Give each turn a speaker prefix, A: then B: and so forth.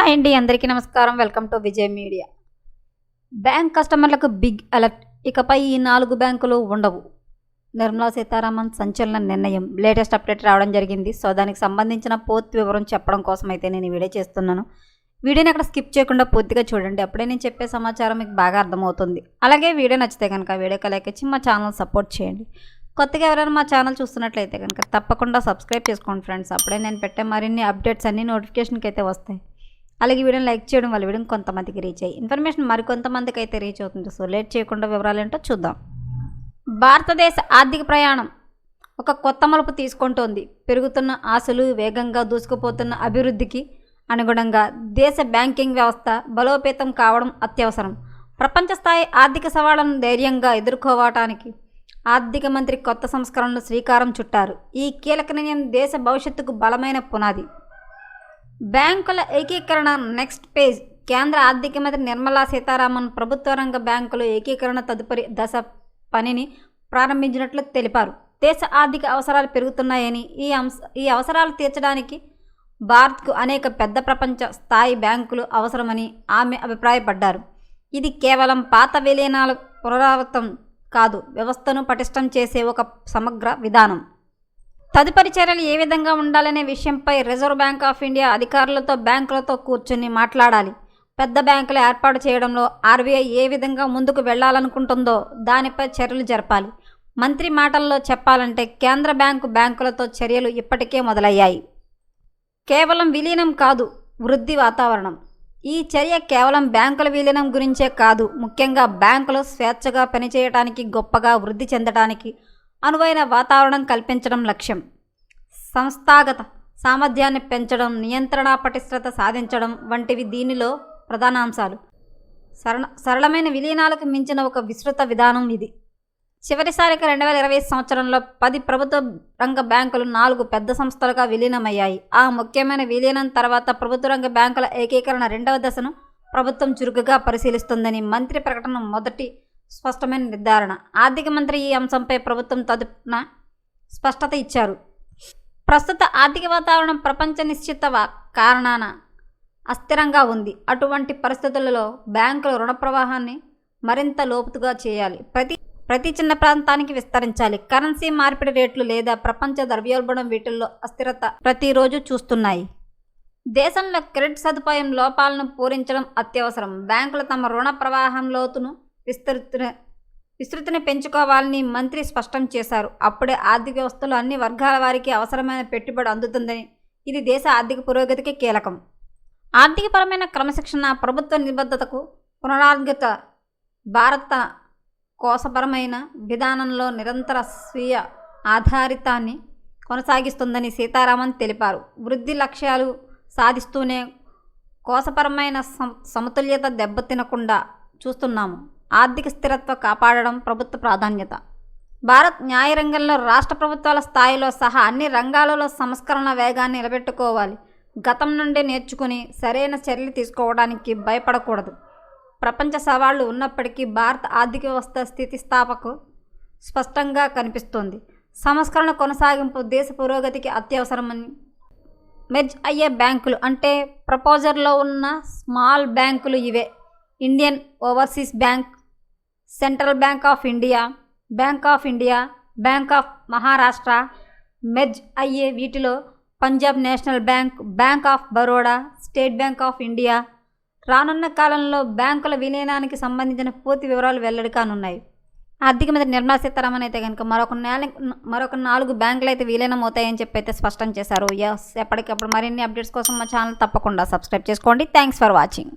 A: Hi అండి అందరికీ నమస్కారం. Welcome to Vijay media. Bank కస్టమర్లకు బిగ్ అలర్ట్. ఇకపై ఈ నాలుగు బ్యాంకులు ఉండవు. నిర్మలా సీతారామన్ సంచలన నిర్ణయం. లేటెస్ట్ అప్డేట్ రావడం జరిగింది. సో దానికి సంబంధించిన పూర్తి వివరం చెప్పడం కోసం అయితే నేను వీడియో చేస్తున్నాను. వీడియోని అక్కడ స్కిప్ చేయకుండా పూర్తిగా చూడండి. అప్పుడే నేను చెప్పే సమాచారం మీకు బాగా అర్థమవుతుంది. అలాగే వీడియో నచ్చితే కనుక వీడియోకి లైక్ ఇచ్చి మా ఛానల్ సపోర్ట్ చేయండి. కొత్తగా ఎవరైనా మా ఛానల్ చూస్తున్నట్లయితే కనుక తప్పకుండా సబ్స్క్రైబ్ చేసుకోండి ఫ్రెండ్స్. అప్పుడే నేను పెట్టే మరిన్ని అప్డేట్స్ అన్ని నోటిఫికేషన్కి అయితే వస్తాయి. అలాగే వీడియోని లైక్ చేయడం వల్ల వీడియో కొంతమందికి రీచ్ అయ్యి ఇన్ఫర్మేషన్ మరికొంతమందికి అయితే రీచ్ అవుతుంది. సో లేట్ చేయకుండా వివరాలు ఏంటో చూద్దాం. భారతదేశ ఆర్థిక ప్రయాణం ఒక కొత్త మలుపు తీసుకుంటోంది. పెరుగుతున్న ఆశలు వేగంగా దూసుకుపోతున్న అభివృద్ధికి అనుగుణంగా దేశ బ్యాంకింగ్ వ్యవస్థ బలోపేతం కావడం అత్యవసరం. ప్రపంచ స్థాయి ఆర్థిక సవాళ్ళను ధైర్యంగా ఎదుర్కోవటానికి ఆర్థిక మంత్రి కొత్త సంస్కరణలు శ్రీకారం చుట్టారు. ఈ కీలక నిర్ణయం దేశ భవిష్యత్తుకు బలమైన పునాది. బ్యాంకుల ఏకీకరణ నెక్స్ట్ పేజ్. కేంద్ర ఆర్థిక మంత్రి నిర్మలా సీతారామన్ ప్రభుత్వ రంగ బ్యాంకుల ఏకీకరణ తదుపరి దశ పనిని ప్రారంభించినట్లు తెలిపారు. దేశ ఆర్థిక అవసరాలు పెరుగుతున్నాయని ఈ అంశ ఈ అవసరాలు తీర్చడానికి భారత్కు అనేక పెద్ద ప్రపంచ స్థాయి బ్యాంకులు అవసరమని ఆమె అభిప్రాయపడ్డారు. ఇది కేవలం పాత విలీనాల పునరావృతం కాదు వ్యవస్థను పటిష్టం చేసే ఒక సమగ్ర విధానం. తదుపరి చర్యలు ఏ విధంగా ఉండాలనే విషయంపై రిజర్వ్ బ్యాంక్ ఆఫ్ ఇండియా అధికారులతో బ్యాంకులతో కూర్చుని మాట్లాడాలి. పెద్ద బ్యాంకులు ఏర్పాటు చేయడంలో ఆర్బీఐ ఏ విధంగా ముందుకు వెళ్ళాలనుకుంటుందో దానిపై చర్యలు జరపాలి. మంత్రి మాటల్లో చెప్పాలంటే కేంద్ర బ్యాంకు బ్యాంకులతో చర్యలు ఇప్పటికే మొదలయ్యాయి. కేవలం విలీనం కాదు వృద్ధి వాతావరణం. ఈ చర్య కేవలం బ్యాంకుల విలీనం గురించే కాదు ముఖ్యంగా బ్యాంకులు స్వేచ్ఛగా పనిచేయడానికి గొప్పగా వృద్ధి చెందడానికి అనువైన వాతావరణం కల్పించడం లక్ష్యం. సంస్థాగత సామర్థ్యాన్ని పెంచడం నియంత్రణ పటిష్టత సాధించడం వంటివి దీనిలో ప్రధాన అంశాలు సరళ సరళమైన విలీనాలకు మించిన ఒక విస్తృత విధానం ఇది. చివరిసారిగా రెండు వేల ఇరవై సంవత్సరంలో పది ప్రభుత్వ రంగ బ్యాంకులు నాలుగు పెద్ద సంస్థలుగా విలీనమయ్యాయి. ఆ ముఖ్యమైన విలీనం తర్వాత ప్రభుత్వ రంగ బ్యాంకుల ఏకీకరణ రెండవ దశను ప్రభుత్వం చురుకుగా పరిశీలిస్తుందని మంత్రి ప్రకటన మొదటి స్పష్టమైన నిర్ధారణ. ఆర్థిక మంత్రి ఈ అంశంపై ప్రభుత్వం తదుపున స్పష్టత ఇచ్చారు. ప్రస్తుత ఆర్థిక వాతావరణం ప్రపంచ నిశ్చిత కారణాన అస్థిరంగా ఉంది. అటువంటి పరిస్థితులలో బ్యాంకుల రుణ ప్రవాహాన్ని మరింత లోపుతుగా చేయాలి. ప్రతి ప్రతి చిన్న ప్రాంతానికి విస్తరించాలి. కరెన్సీ మార్పిడి రేట్లు లేదా ప్రపంచ ద్రవ్యోల్బణం వీటిల్లో అస్థిరత ప్రతిరోజు చూస్తున్నాయి. దేశంలో క్రెడిట్ సదుపాయం లోపాలను పూరించడం అత్యవసరం. బ్యాంకులు తమ రుణ ప్రవాహం లోతును విస్తృత విస్తృతిని పెంచుకోవాలని మంత్రి స్పష్టం చేశారు. అప్పుడే ఆర్థిక వ్యవస్థలో అన్ని వర్గాల వారికి అవసరమైన పెట్టుబడి అందుతుందని ఇది దేశ ఆర్థిక పురోగతికి కీలకం. ఆర్థికపరమైన క్రమశిక్షణ ప్రభుత్వ నిబద్ధతకు పునరాంగిత భారత కోసపరమైన విధానంలో నిరంతర స్వీయ ఆధారితాన్ని కొనసాగిస్తుందని సీతారామన్ తెలిపారు. వృద్ధి లక్ష్యాలు సాధిస్తూనే కోసపరమైన సమ సమతుల్యత దెబ్బతినకుండా చూస్తున్నాము. ఆర్థిక స్థిరత్వ కాపాడడం ప్రభుత్వ ప్రాధాన్యత. భారత్ న్యాయ రంగంలో రాష్ట్ర ప్రభుత్వాల స్థాయిలో సహా అన్ని రంగాలలో సంస్కరణ వేగాన్ని నిలబెట్టుకోవాలి. గతం నుండి నేర్చుకుని సరైన చర్యలు తీసుకోవడానికి భయపడకూడదు. ప్రపంచ సవాళ్ళు ఉన్నప్పటికీ భారత ఆర్థిక వ్యవస్థ స్థితిస్థాపకు స్పష్టంగా కనిపిస్తోంది. సంస్కరణ కొనసాగింపు దేశ పురోగతికి అత్యవసరమని మెర్జ్ అయ్యే బ్యాంకులు అంటే ప్రపోజర్లో ఉన్న స్మాల్ బ్యాంకులు ఇవే. Indian overseas bank central bank of India bank of India bank of Maharashtra merge అయ్యే వీటిలో Punjab national bank bank of Baroda state bank of India రానున్న కాలంలో బ్యాంకుల విలీనానికి సంబంధించిన పూర్తి వివరాలు వెల్లడి కానున్నాయి. ఆర్థిక మంత్రి నిర్మలా సీతారామన్ అయితే కనుక మరొక నెల మరొక నాలుగు బ్యాంకులు అయితే విలీనం అవుతాయని చెప్పి అయితే స్పష్టం చేశారు. ఎస్ ఎప్పటికప్పుడు మరిన్ని అప్డేట్స్ కోసం మా ఛానల్ తప్పకుండా సబ్స్క్రైబ్ చేసుకోండి. Thanks for watching